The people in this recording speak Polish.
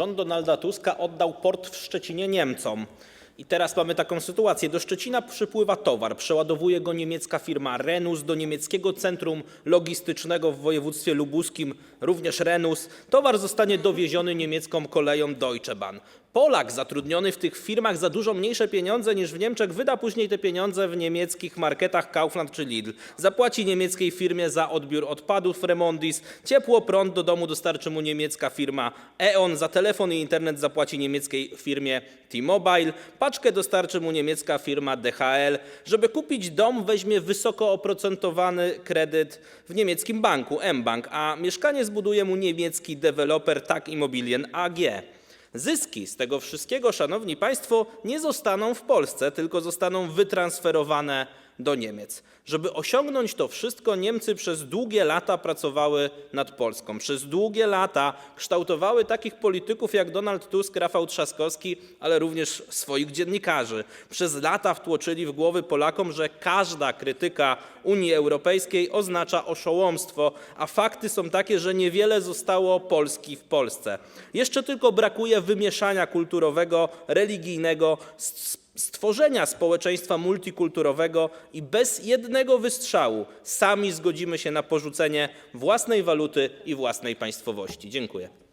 Rząd Donalda Tuska oddał port w Szczecinie Niemcom. I teraz mamy taką sytuację. Do Szczecina przypływa towar, przeładowuje go niemiecka firma Renus do niemieckiego centrum logistycznego w województwie lubuskim, również Renus. Towar zostanie dowieziony niemiecką koleją Deutsche Bahn. Polak zatrudniony w tych firmach za dużo mniejsze pieniądze niż w Niemczech wyda później te pieniądze w niemieckich marketach Kaufland czy Lidl. Zapłaci niemieckiej firmie za odbiór odpadów Remondis, ciepło, prąd do domu dostarczy mu niemiecka firma E.ON, za telefon i internet zapłaci niemieckiej firmie T-Mobile, paczkę dostarczy mu niemiecka firma DHL. Żeby kupić dom weźmie wysoko oprocentowany kredyt w niemieckim banku mBank, a mieszkanie zbuduje mu niemiecki deweloper TAG Immobilien AG. Zyski z tego wszystkiego, szanowni państwo, nie zostaną w Polsce, tylko zostaną wytransferowane do Niemiec. Żeby osiągnąć to wszystko, Niemcy przez długie lata pracowały nad Polską. Przez długie lata kształtowały takich polityków jak Donald Tusk, Rafał Trzaskowski, ale również swoich dziennikarzy. Przez lata wtłoczyli w głowy Polakom, że każda krytyka Unii Europejskiej oznacza oszołomstwo, a fakty są takie, że niewiele zostało Polski w Polsce. Jeszcze tylko brakuje wymieszania kulturowego, religijnego, s- stworzenia społeczeństwa multikulturowego i bez jednego wystrzału sami zgodzimy się na porzucenie własnej waluty i własnej państwowości. Dziękuję.